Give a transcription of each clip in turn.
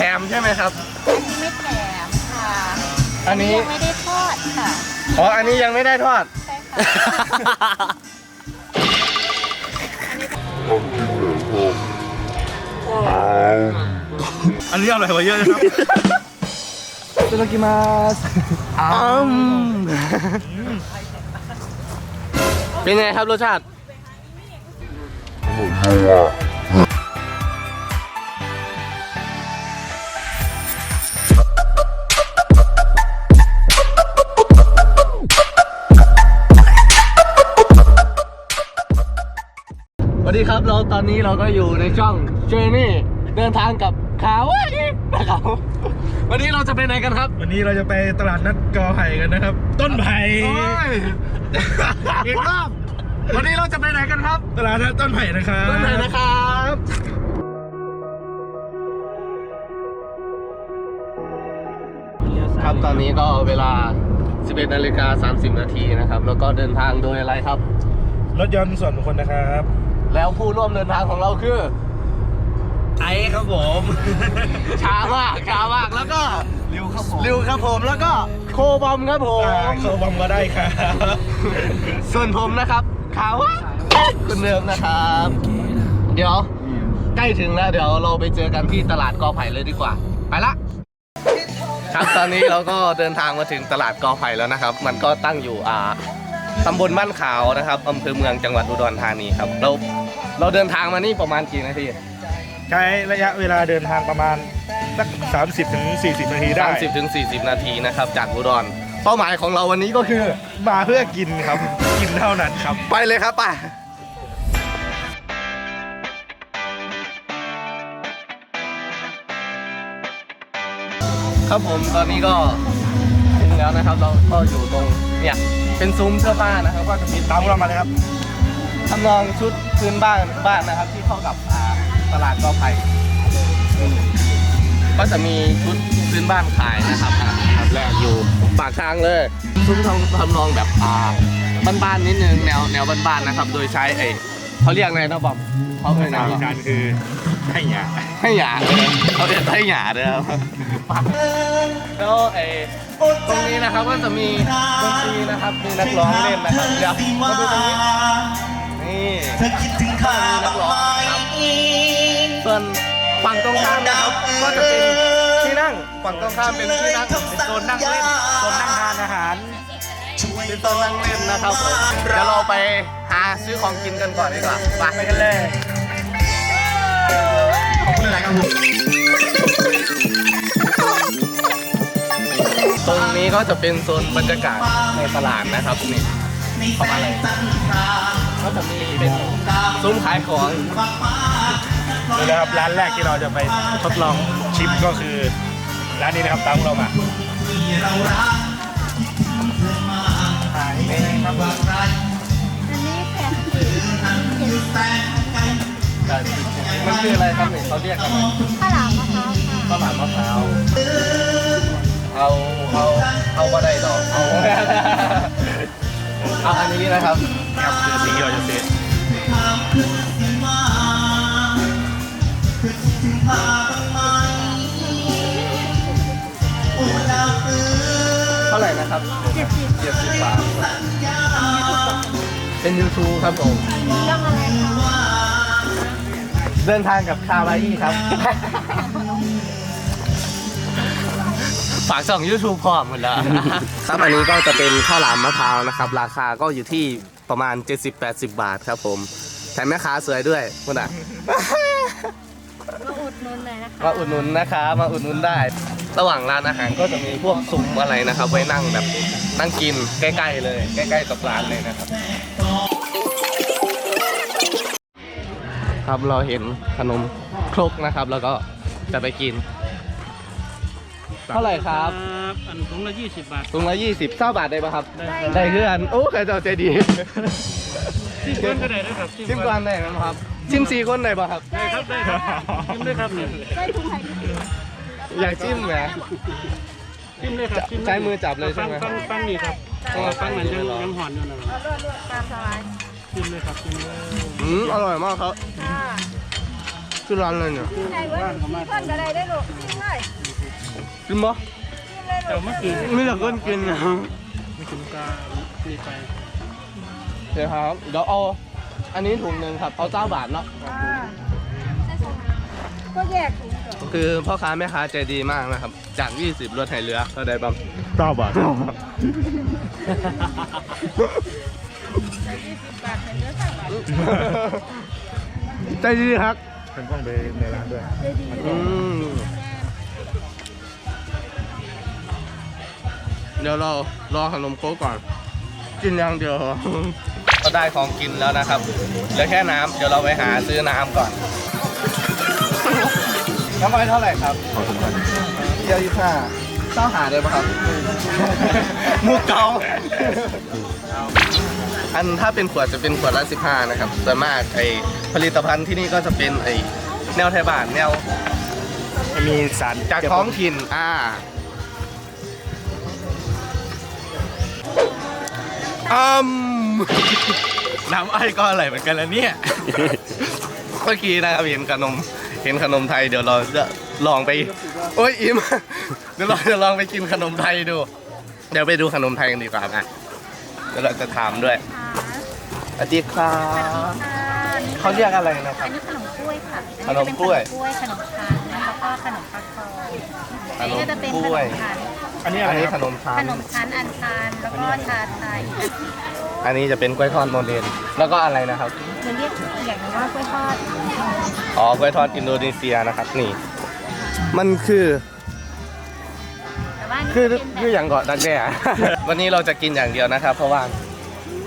แถมใช่ไหมครับ อันนี้ไม่แถมค่ะอันนี้ ยังไม่ได้ทอดค่ะอ๋อ อันนี้ยังไม่ได้ทอด ใช่ค่ะอันนี้อร่อยว่าเยอะนะครับเตโกินมาสอืมเป็นไงครับรสชาติ ครับเราตอนนี้เราก็อยู่ในช่อง Journey เดินทางกับขาวนะครับวันนี้เราจะไปไหนกันครับวันนี้เราจะไปตลาดนัดกอไผ่กันนะครับ ต้นไผ่โอ้ยอีกรอบวันนี้เราจะไปไหนกันครับ ตลาดนัดต้นไผ่นะครับต้นไหนนะครับครับตอนนี้ก็เวลา 11นาฬิกา30 นาทีนะครับ แล้วก็เดินทางโดยอะไรครับ รถยนต์ส่วนบุคคลนะครับ แล้วผู้ร่วมเดินทางของเราคือ ไอครับผม ช้ามากช้ามากแล้วก็ริวครับผมริวครับผมแล้วก็โคบอมครับผมเข้าบอมก็ได้ครับส่วนผมนะครับขาวคุณเดิมนะครับ เดี๋ยวใกล้ถึงแล้วเดี๋ยวเราไปเจอกันที่ตลาดกอไผ่เลยดีกว่า ไปละครับตอนนี้เราก็เดินทางมาถึงตลาดกอไผ่แล้วนะครับ มันก็ตั้งอยู่อ่า ตำบลบ้านขาวนะครับอำเภอเมืองจังหวัดอุดรธานีครับเราเราเดินทางมานี่ประมาณกี่นาทีใช้ระยะเวลาเดินทางประมาณสัก30ถึง40 นาทีได้ 30ถึง40 นาทีนะครับ จากอุดรเป้าหมายของเราวันนี้ก็คือมาเพื่อกินครับ กินเท่านั้นครับ ไปเลยครับไปครับผมตอนนี้ก็ถึงแล้วนะครับ เราก็อยู่ตรงเนี่ย เป็นซุ้มเสื้อผ้านะครับ ก็จะมีตามพวกเรามาเลยครับทำนองชุดพื้นบ้านบ้านนะครับ ที่เข้ากับอ่าตลาดกอไผ่อืมก็จะมีชุดพื้นบ้านขายนะครับอ่าครับแรกอยู่ปากทางเลย ซุ้มทำทำนองแบบอ่าบ้านๆนิดนึงแนวแนวบ้านๆนะครับ โดยใช้ไอ้เขาเรียกอะไรนะบอม เขาภาเรียกษาอะไรอีนะสานคือให้หยาให้หยาเขาเรียกให้หยาเลยครับแล้วไอ้ตรงนี้นะครับก็จะมีดนตรีนะครับมีนักร้องเล่นนะครับเดี๋ยวมาดูตรงนี้นี่เธอคิดถึงข้ามีนักร้องไหมนะครับส่วนฝั่งตรงข้ามนะครับก็จะเป็นที่นั่งฝั่งตรงข้ามเป็นที่นั่งเป็นโซนนั่งเล่นโซนนั่งทานอาหาร เป็นโซนนั่งเล่นนะครับผมเดี๋ยวเราไปหาซื้อของกินกันก่อนดีกว่าไปไปกันเลยตรงนี้ก็จะเป็นโซนบรรยากาศในตลาดนะครับนี่เข้ามาเลยก็จะมีเป็นซุ้มขายของนี่นะครับร้านแรกที่เราจะไปทดลองชิมก็คือ ร้านนี้นะครับตามพวกเรามา มันคืออะไรครับเนี่ยเขาเรียกกันว่าข้าวหลามมะพร้าวค่ะข้าวหลามมะพร้าว เอา เอา เอาบ่าได้ดอก เอาเอาอันนี้นะครับครับคือสิ่งที่เราจะซื้อเท่าไหร่นะครับเจ็ดสิบเจ็ดสิบบาทเป็น YouTube ครับผมเรื่องอะไรคะเดินทางกับคาวาอี้ครับ ฝากช่อง YouTube พร้อมหมดแล้ว ครับอันนี้ก็จะเป็นข้าวหลามมะพร้าวนะครับ ราคาก็อยู่ที่ประมาณ 70-80 บาทครับผมแถมแม่ค้าสวยด้วยคุณอะมาอุดหนุนหน่อยนะคะมาอุดหนุนนะคะมาอุดหนุนได้ ระหว่างร้านอาหารก็จะมีพวกซุ้มอะไรนะครับ ไว้นั่งแบบนั่งกินใกล้ๆเลย ใกล้ๆกับร้านเลยนะครับ ครับเราเห็นขนมครกนะครับ แล้วก็จะไปกิน เท่าไหร่ครับอันถุงละยี่สิบบาท ถุงละยี่สิบเท่าบาทได้ปะครับได้ได้เพื่อนโอ้ใครจะใจดีชิมก่อนก็ได้นะครับชิมก่อนได้ไหมครับชิมสี่คนได้ปะครับ ได้ครับ ได้ครับชิมเลยครับเนี่ย ได้ถุงไข่ดิบ อยากจิ้มไหมชิมเลยครับชิมเลยใช้มือจับเลยใช่ไหมฟังฟังนี่ครับเพราะว่าฟังนั้นยังยังหอนอยู่นะเอาลวดลวดตามสบายชิมเลยครับชิมเลยอืมอร่อยมากครับค่ะชื่อร้านอะไรเนี่ยที่ไหนเว้ยมีเพื่อนก็ได้ได้ลูกที่ไหนกินบ่แต่เมื่อกี้ไม่อยากกินกินนะไม่กินกามีไปเดี๋ยวครับเดี๋ยวเอา อันนี้ถุงหนึ่งครับ เอาเจ้าบาทเนาะ ก็แยกถุงก่อน คือพ่อค้าแม่ค้าใจดีมากนะครับ จาก 20ลดให้เหลือเท่าใดบ้างเก้าบาทใจดีครับเป็นกล้องไปในร้านด้วยอืมเดี๋ยวเรารอขนมโค้กก่อน กินอย่างเดียวก็ได้ของกินแล้วนะครับเหลือแค่น้ำเดี๋ยวเราไปหาซื้อน้ำก่อน น้ำไปเท่าไหร่ครับขอสมกันเที่ยวยี่ห้าเจ้าหาได้ปะครับ มุกเกาอันถ้าเป็นขวดจะเป็นขวดละ15นะครับส่วนมากไอผลิตภัณฑ์ที่นี่ก็จะเป็นไอแนวไทยบ้านแนวมีสารจากท้องถิ่นอ่าอืมน้ำไอ้ก็อร่อยเหมือนกันแล้วเนี่ย เมื่อกี้นะครับเห็นขนม เห็นขนมไทยเดี๋ยวเราจะลองไปโอ้ยอิมเดี๋ยวเราจะลองไปกินขนมไทยดู เดี๋ยวไปดูขนมไทยกันดีกว่าอะเดี๋ยวเราจะถามด้วยสวัสดีครับเขาเรียกอะไรนะครับ อันนี้ขนมกล้วยค่ะขนมกล้วยอันนี้จะเป็นขนมกล้วยขนมทานแล้วก็ขนมฟักทองขอันนนี้มก็จะเป็นกขล้วยนมทานอันนี้อะอัไรนนี้คขรับนมทาขนนมชั้นอันทานแล้วก็ชาไทย อันนี้จะเป็นกล้วยทอดโมเดลแล้วก็อะไรนะครับจะเรียกอย่างนึงว่ากล้วยทอดอ๋อกล้วยทอดอินโดนีเซียนะครับ นี่ มันคือ แต่ว่าคือนี่คือจะอย่างเกาะดักแด้วันนี้เราจะกินอย่างเดียวนะครับ เพราะว่า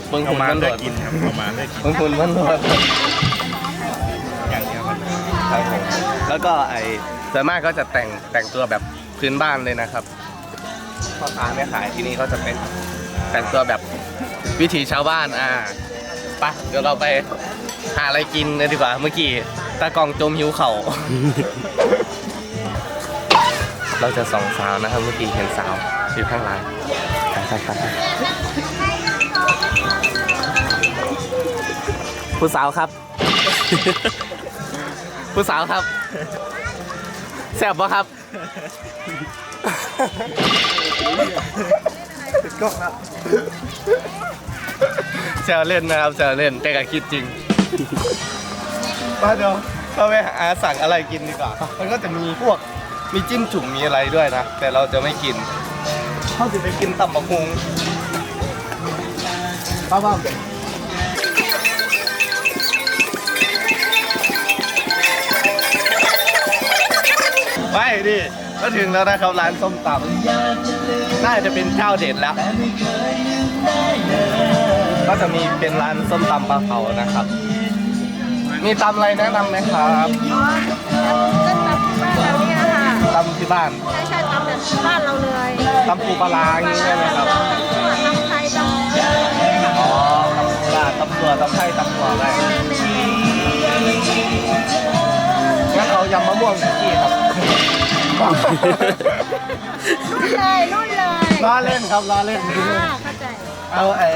เบิ้งเอาหุ่นมามันโดได้ดกินครับเอามาได้กินเบิ้งหุ่นมันโดดอย่างเดียวครับครับผมแล้วก็ไอส่วนมากก็จะแต่งแต่งตัวแบบพื้นบ้านเลยนะครับพ่อค้าแม่ขายที่นี่เขาจะเป็นแต่งตัวแบบ วิถีชาวบ้านอ่าไปะเดี๋ยวเราไปหาอะไรกินเลยดีกว่าเมื่อกี้ตากล้องจมหิวเข่า เราจะส่องสาวนะครับเมื่อกี้เห็นสาวอยู่ข้างหลังไปไปไปไปผู้สาวครับ ผู้สาวครับแซ่บปะครับ ก็ครับแซวเล่นนะครับแซวเล่นแต่ก็คิดจริงมาเดี๋ยวเราไปหาสั่งอะไรกินดีกว่า มันก็จะมีพวกมีจิ้มจุ่มมีอะไรด้วยนะ แต่เราจะไม่กินเขาจะไปกินตำบักฮุงป้าบ้าไปดิ ก็ถึงแล้วนะครับร้านส้มตำน่าจะเป็นเจ้าเด็ดแล้ว ก็จะมีเป็นร้านส้มตำปลาเผานะครับ มีตำอะไรแนะนำไหมครับอ๋อก็ตำที่บ้านเราเนี่ยค่ะตำที่บ้านใช่ใช่ตำแบบที่บ้านเราเลยตำปูปลาร้าอย่างนี้ใช่ไหมครับตำไทยตำอ๋อตำปูปลาตำตัวตำไทยตำตัวอะไรงั้นเอายำมะม่วงกี่ครับ รุ่นเลยรุ่นเลยล้อเล่นครับล้อเล่น อ่าเข้าใจเอาไอ้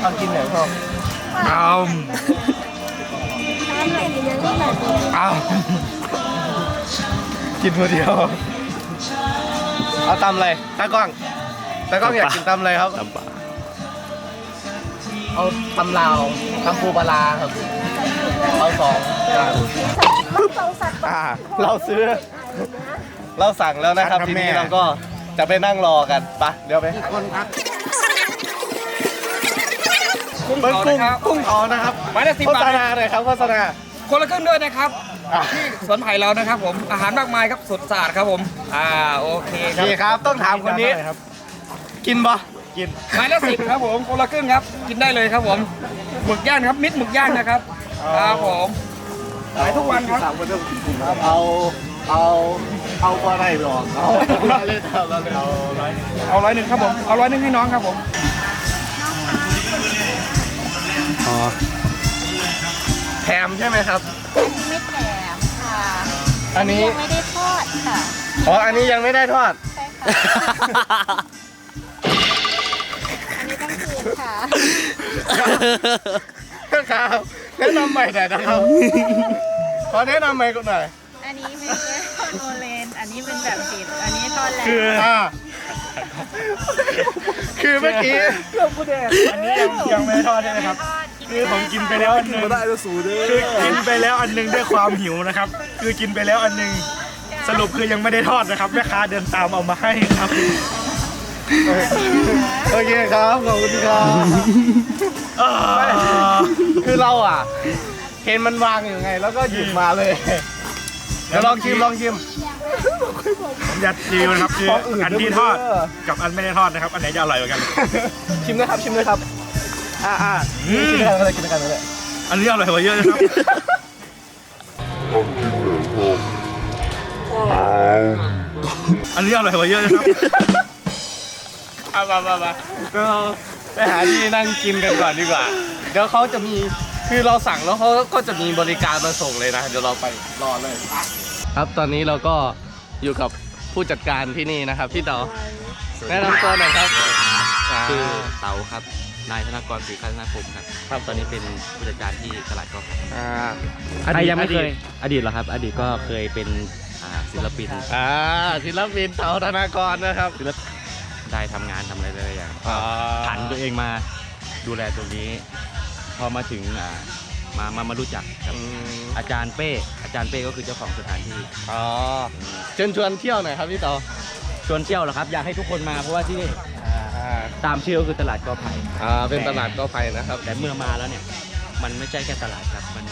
เอากินไหนพ่อเอาทำอะไรดียังรุ่นไหนดีเอากินคนเดียว เอาตำอะไรตากล้องตากล้องอยากกินตำอะไรครับ ตำปลาเอาตำลาวตำปูปลาร้าครับ เอาสองอย่างสองสัตว์อ่า เราซื้อ เราสั่งแล้วนะครับทีนี้เราก็จะไปนั่งรอกันไปะเดี๋ยวไปหาคนพักกุ้งเผานะครับ กุ้งเผานะครับไม้ละสิบโฆบาษทณาหน่อยครับโฆษณา คนละครึ่งด้วยนะครับอะ ที่สวนไผ่เรานะครับ ผมอาหารมากมายครับสดสะอาดครับผม อ่าโอเคครับนี่ครับต้องถามคนนี้ครับกินปะกิน ไม้ละสิบครับผมคนละครึ่งครับ กินได้เลยครับผมหมึกย่างครับมิดหมึกย่างนะครับครับผมขายทุกวันครับ เอา เอาเอาก็ได้หรอกเอาเราเล่นเอาเราเล่นเอาเอาร้อยหนึ่งครับผม เอาร้อยหนึ่งให้น้องครับผม อ๋อแถมใช่ไหมครับ อันนี้ไม่แถมค่ะอันนี้ ยังไม่ได้ทอดค่ะอ๋อ อันนี้ยังไม่ได้ทอด ใช่ค่ะ อันนี้ต้องคืนค่ะ ครับแนะนำใหม่หน่อยนะครับ ขอแนะนำใหม่ก่อนหน่อย นนี้ไม่ได้ทอดโมเลน อันนี้เป็นแบบดิบอันนี้ทอดแล้วคืออ่าคือเมื่อกี้อันนี้ยังยังไม่ได้ทอดใช่ไหมครับ คือผมกินไปแล้วอันหนึงคือกินไปแล้วอันหนึงด้วยความหิวนะครับ คือกินไปแล้วอันหนึงสรุปคือยังไม่ได้ทอดนะครับแม่ค้าเดินตามเอามาให้ครับ โอเคครับ ขอบคุณครับ เอ่อคือเราอะ เห็นมันวางอยู่ไง แล้วก็หยิบมาเลยเดี๋ยวลองชิมลองชิมผมจะรีวิวนะครับคือของอื่นอันที่ทอดกับอันไม่ได้ทอดนะครับ อันไหนจะอร่อยกว่ากัน ชิมนะครับชิมนะครับ อ่าอ่ากินด้วยกันก็เลยกินด้วยกันก็เลยอันนี้อร่อยกว่าเยอะนะครับอันนี้อร่อยกว่าเยอะนะครับเอามามามาเราไปหาที่นั่งกินกันก่อนดีกว่า เดี๋ยวเขาจะมีคือเราสั่งแล้วเขาก็จะมีบริการมาส่งเลยนะ เดี๋ยวเราไปรอเลย ครับตอนนี้เราก็อยู่กับผู้จัดการที่นี่นะครับพี่เต๋อแนะนำตัวหน่อยครับาชื่อเต๋าครับนายธนากรศรีคัฒนาคมครับครับตอนนี้เป็นผู้จัดการที่ตลาดก็ครับอ่าใครยังไม่เคยอดีตเหรอครับ อดีตก็เคยเป็นอ่าศิลปินอ่าศิลปินเต๋อธนากรนะครับได้ทำงานทำอะไรเลยอย่างอ่าผันตัวเองมาดูแลตรงนี้ พอมาถึงอ่า มามามารู้จักกับอืมอาจารย์เป้ อาจารย์เป้ก็คือเจ้าของสถานที่อ๋อเชิญชวนเที่ยวหน่อยครับพี่เต๋อชวนเที่ยวเหรอครับ อยากให้ทุกคนมาเพราะว่าที่นี่อ่าอ่าตามชื่อก็คือตลาดกอไผ่อ่าเป็นตลาดก็ไฟนะครับ แต่เมื่อมาแล้วเนี่ยมันไม่ใช่แค่ตลาดครับมัน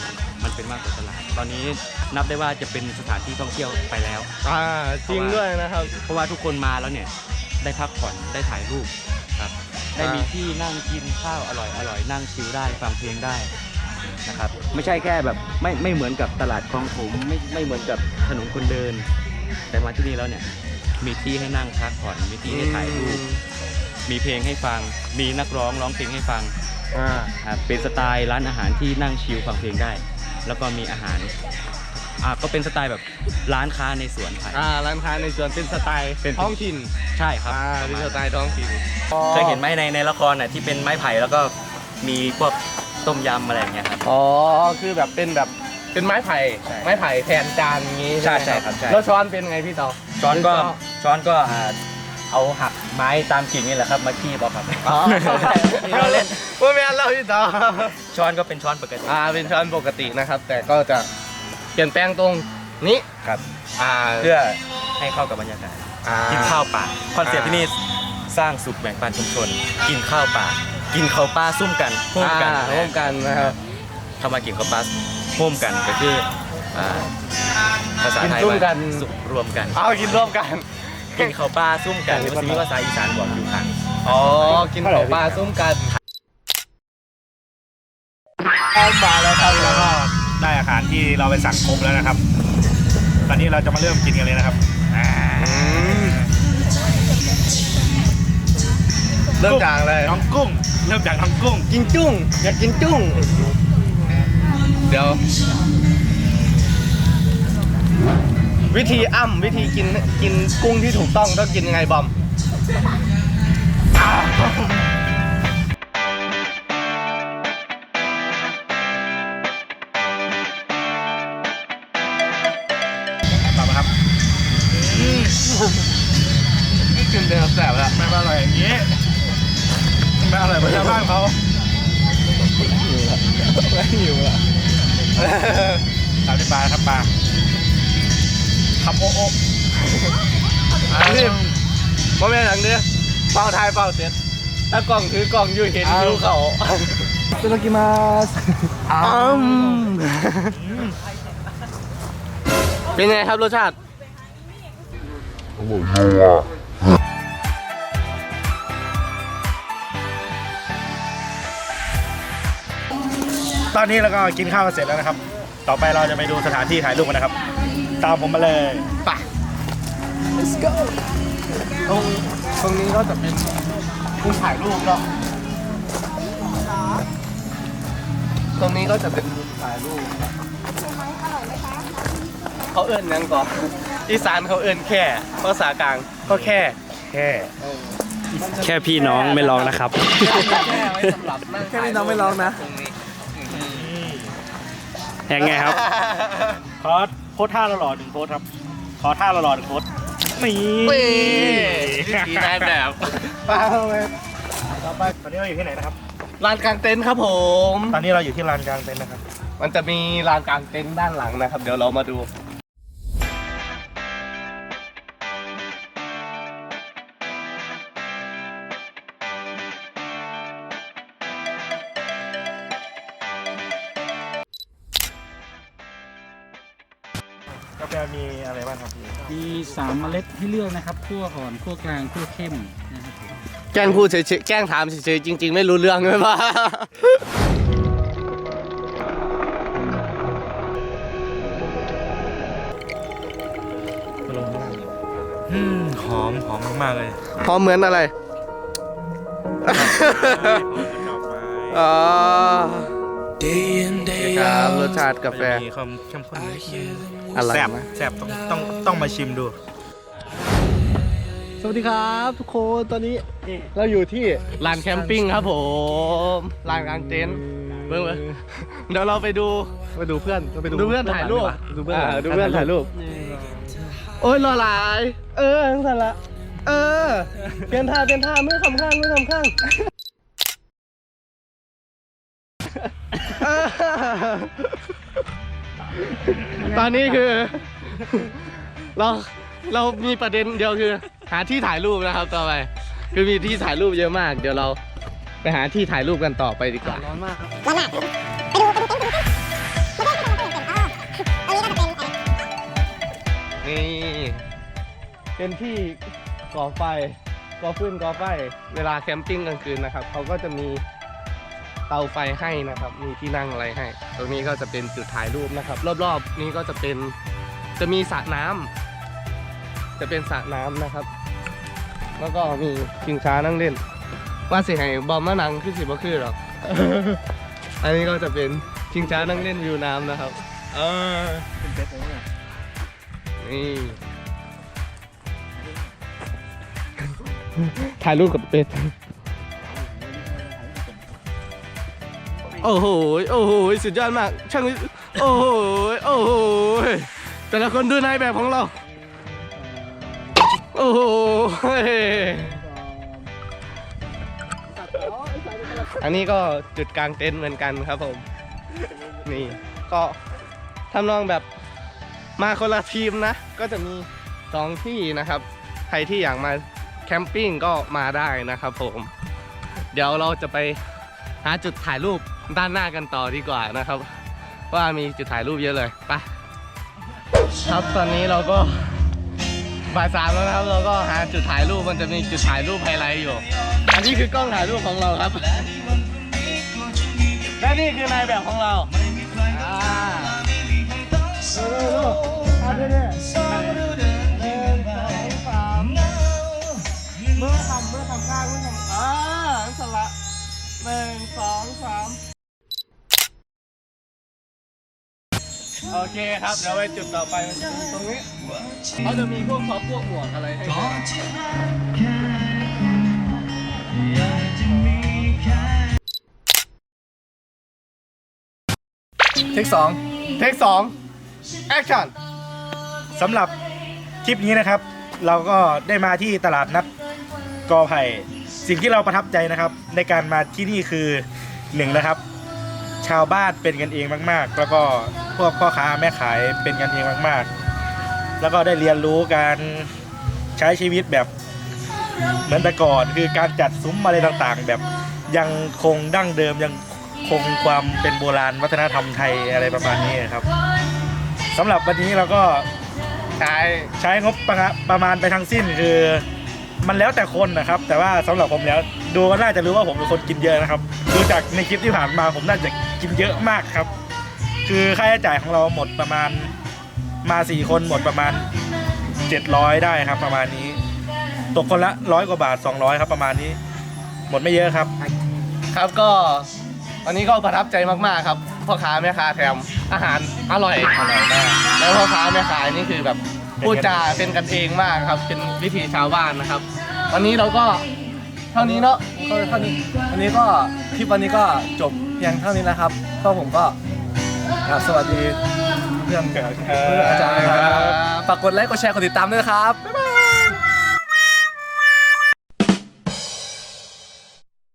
มันเป็นมากกว่าตลาด ตอนนี้นับได้ว่าจะเป็นสถานที่ท่องเที่ยวไปแล้วอ่าจริงด้วยนะครับ เพราะว่าทุกคนมาแล้วเนี่ยได้พักผ่อนได้ถ่ายรูปครับได้มีที่นั่งกินข้าวอร่อยอร่อยนั่งชิลได้ฟังเพลงได้ นะครับไม่ใช่แค่แบบไม่ไม่เหมือนกับตลาดคลองถมไม่ไม่เหมือนกับถนนคนเดิน แต่มาที่นี่แล้วเนี่ยมีที่ให้นั่งพักผ่อนมีที่ให้ถ่ายรูปมีเพลงให้ฟัง มีนักร้องร้องเพลงให้ฟังอ่าครับเป็นสไตล์ร้านอาหารที่นั่งชิลฟังเพลงได้ แล้วก็มีอาหารอ่าก็เป็นสไตล์แบบร้านค้าในสวนไผ่อ่าร้านค้าในสวนเป็นสไตล์เป็นท้องถิ่นใช่ครับอ่าเป็นสไตล์ท้องถิ่นเคยเห็นไหมในในละครน่ะที่เป็นไม้ไผ่แล้วก็มีพวก ต้มยำอะไรอย่างเงี้ยครับ อ๋อ คือแบบเป็นแบบเป็นไม้ไผ่ใช่ไม้ไผ่แทนจานอย่างงี้ใช่ไหมใช่ครับใช่ แล้วช้อนเป็นไงพี่เต๋อช้อนก็ช้อนก็อ่าเอาหักไม้ตามกิ่งนี่แหละครับ มาคีบเอาครับอ๋อนี่เราเล่นว่าแม่นแล้วพี่เต๋อช้อนก็เป็นช้อนปกติอ่าเป็นช้อนปกตินะครับ แต่ก็จะเปลี่ยนแปลงตรงนี้ครับ อ่าเพื่อให้เข้ากับบรรยากาศ อ่ากินข้าวป่าคอนเซ็ปต์อ่าที่นี่สร้างสุขแบ่งปันชุมชน กินข้าวป่า กินข้าวปลาซุ่มกันร่วมกันอ่าร่วมกันนะครับเข้ามากินข้าวปลาร่วมกันก็คืออ่าภาษาไทยกินร่วมกัน สุขรวมกัน เอากินร่วมกัน กินข้าวปลาซุ่มกันมันจะมีภาษาอีสานบอกอยู่ข้างอ๋อ กินของปลาซุ้มกันเอามาแล้วครับแล้วก็ได้อาหารที่เราไปสั่งครบแล้วนะครับ ตอนนี้เราจะมาเริ่มกินกันเลยนะครับอ่าเริ่มจากเลยน้องกุ้ง เริ่มจากน้องกุ้ง กินจุ้งอยากกินจุ้งเดี๋ยว วิธีอ้ำวิธีกินกินกุ้งที่ถูกต้องต้องกินยังไงบอม ร่อยเหมือนชาวบ้านเขาไม่หิวอะตามที่ปลาครับปลาขับโอะโอะอันนี้โมเมนต์หลังเนี้ยเป้าทายเป้าเสร็จถ้ากล่องถือกล่องอยู่เห็นคิวเขาเป็นโลกิมาสอืมเป็นไงครับรสชาติ ตอนนี้เราก็กินข้าวกันเสร็จแล้วนะครับ ต่อไปเราจะไปดูสถานที่ถ่ายรูปกันนะครับ ตามผมมาเลยไป let's go ตรงตรงนี้ก็จะเป็นมุมถ่ายรูปเนาะตรงนี้ก็จะเป็นมุมถ่ายรูปเขาเอิ้นยังก่อนอีสานเขาเอิ้นแค่ภาษากลางก็แค่แค่ แค่พี่น้องไม่ร้องนะครับ แค่ไว้สำหรับนั่งแค่พี่น้องไม่ร้องนะ ตรงนี้ ยังไงครับ ขอโพสท่าเราหล่อหนึ่งโพสครับ ขอท่าหล่อๆหนึ่งโค้ดนี่เว้ยสีนายแบบป้าเลยต่อไปตอนนี้เราอยู่ที่ไหนนะครับ ลานกลางเต็นท์ครับผม ตอนนี้เราอยู่ที่ลานกลางเต็นท์นะครับ มันจะมีลานกลางเต็นท์ด้านหลังนะครับ เดี๋ยวเรามาดู 3เมล็ดให้เลือกนะครับคั่วอ่อนคั่วกลางคั่วเข้มนะครับแก้งพูดเฉยๆแก้งถามเฉยๆจริง ๆ ไม่รู้เรื่องเลยว่า ลงล่าหอมหอมมากเลยหอมเหมือนอะไร หอมเหมือนดอกไม้ อ๋อ ครับรสชาติกาแฟมีความเข้มข้นนิดนึงอะไรแซ่บนะแซ่บต้องต้องต้องมาชิมดู สวัสดีครับทุกคนตอนนี้เราอยู่ที่ลานแคมปิ้งครับผมลานกลางเต็นท์เบิ่งเบิ่งเดี๋ยวเราไปดูไปดูเพื่อนไปดูเพื่อนถ่ายรูปดูเพื่อนดูเพื่อนถ่ายรูปโอ้ยรอหลาย เออทั้งสันละเออเปลี่ยนท่าเปลี่ยนท่าไม่คำข้างไม่คำข้างเออ ตอนนี้คือ เราเรามีประเด็นเดียวคือ หาที่ถ่ายรูปนะครับต่อไป คือมีที่ถ่ายรูปเยอะมาก เดี๋ยวเราไปหาที่ถ่ายรูปกันต่อไปดีกว่าร้อนมากไปดูไปดูเต็นท์ไปดูไม่ได้ไม่ได้ไม่ได้เต็นท์อ๋ออันนี้ก็จะเป็นนี่เป็นที่ก่อไฟก่อฟืนก่อไฟ เวลาแคมปิ้งกลางคืนนะครับเขาก็จะมี เตาไฟให้นะครับ มีที่นั่งอะไรให้ ตรงนี้ก็จะเป็นจุดถ่ายรูปนะครับ รอบๆนี้ก็จะเป็นจะมีสระน้ำจะเป็นสระน้ำนะครับ แล้วก็มีชิงช้านั่งเล่น ว่าสิให้บอมมานังคือสิบ่คือหรอกอันนี้ก็จะเป็นชิงช้านั่งเล่นวิวน้ำนะครับ เออนี่ถ่ายรูปกับเป็ด โอ้โห โอ้โห สุดยอดมาก ช่างวิโอ้โห โอ้โห แต่ละคนดูนายแบบของเรา โอ้โหอันนี้ก็จุดกลางเต็นท์เหมือนกันครับผม นี่ก็ทำนองแบบมาคนละทีมนะ ก็จะมีสองที่นะครับ ใครที่อยากมาแคมปิ้งก็มาได้นะครับผม เดี๋ยวเราจะไปหาจุดถ่ายรูป ด้านหน้ากันต่อดีกว่านะครับ ว่ามีจุดถ่ายรูปเยอะเลยไปครับตอนนี้เราก็บ่ายสามแล้วนะครับ เราก็หาจุดถ่ายรูปมันจะมีจุดถ่ายรูปไฮไลท์อยู่ อันนี้คือกล้องถ่ายรูปของเราครับ และนี่คือนายแบบของเราอ่า โอเคครับเดี๋ยวไปจุดต่อไปมันจะมีตรงนี้เขาจะมีพวกท็อปพวกหมวกอะไรให้ด้วยเทคสองเทคสองแอคชั่นสำหรับคลิปนี้นะครับ เราก็ได้มาที่ตลาดนัดกอไผ่สิ่งที่เราประทับใจนะครับ ในการมาที่นี่คือหนึ่งนะครับ ชาวบ้านเป็นกันเองมาก ๆ แล้วก็ พวกพ่อค้าแม่ขายเป็นกันเองมากๆ แล้วก็ได้เรียนรู้การใช้ชีวิตแบบเหมือนแต่ก่อนคือการจัดซุ้มอะไรต่างๆ แบบยังคงดั้งเดิมยังคงความเป็นโบราณวัฒนธรรมไทยอะไรประมาณนี้ครับสำหรับวันนี้เราก็ใช่ใช้งบประมาณประมาณไปทั้งสิ้นคือ มันแล้วแต่คนนะครับ แต่ว่าสำหรับผมแล้วดูก็น่าจะรู้ว่าผมเป็นคนกินเยอะนะครับ ดูจากในคลิปที่ผ่านมาผมน่าจะกินเยอะมากครับ คือค่าใช้จ่ายของเราหมดประมาณมาสี่คนหมดประมาณ700ได้ครับ ประมาณนี้ ตกคนละร้อยกว่าบาท200ครับ ประมาณนี้ หมดไม่เยอะครับ ครับก็วันนี้ก็ประทับใจมากๆครับพ่อค้าแม่ค้าแถมอาหารอร่อยอร่อยมากแล้วพ่อค้าแม่ขายนี่คือแบบพูดจาเป็นกันเองมากครับ เป็นวิถีชาวบ้านนะครับ วันนี้เราก็เท่านี้เนาะก็เท่านี้วันนี้ก็คลิปวันนี้ก็จบเพียงเท่านี้นะครับก็ผมก็ กราบสวัสดีพื่อนๆเพื่อนอาจารย์นะครับฝากกดไลค์กดแชร์กดติดตามด้วยนะครับบ๊ายบาย